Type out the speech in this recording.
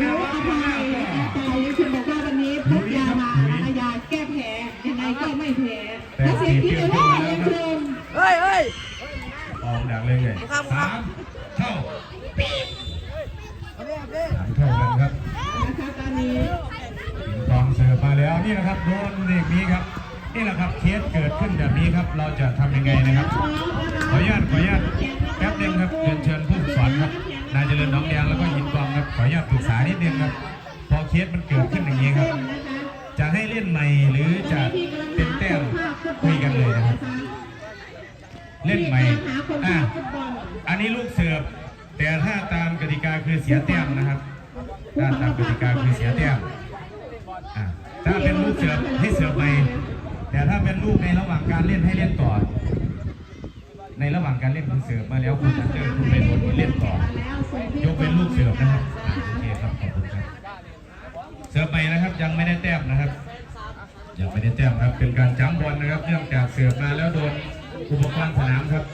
รู้อภัยแต่ยังคุณบอกว่าวันนี้พกยามานะคะยาแก้แพ้ยังไงก็ไม่แพ้และเสียงที่เดียว่ายังชมเฮ้ยเฮ้ยออกดังเลยไงสามเท่าสามเท่ากันครับนะคะตอนนี้ปิงปองเสิร์ฟมาแล้วนี่นะครับโดนเด็กนี้ครับนี่แหละครับเคสเกิดขึ้นแบบนี้ครับ เราจะทำยังไงนะครับ ขออนุญาตขออนุญาตแป๊บนึงครับ แล้วก็ยินกองครับขออนุญาตปรึกษานิดนึงครับ พอเคสมันเกิดขึ้นอย่างนี้ครับ จะให้เล่นใหม่หรือจะเป็นแต้มคุยกันเลยนะครับ เล่นใหม่อะอันนี้ลูกเสิร์ฟแต่ถ้าตามกติกาคือเสียแต้มนะครับถ้าตามกติกาคือเสียแต้มอะถ้าเป็นลูกเสิร์ฟให้เสิร์ฟใหม่แต่ถ้าเป็นลูกในระหว่างการเล่นให้เล่นต่อในระหว่างการเล่นคุณเสิร์ฟมาแล้วคุณจะ สิร์ฟนะครับโอเคครับขอบคุณครับเสิร์ฟใหม่นะครับยังไม่ได้แต้มนะครับ ยังไม่ได้แต้มครับเป็นการจ้ำบอลนะครับเนื่องจากเสิร์ฟมาแล้วโดนอุปกรณ์สนามครับ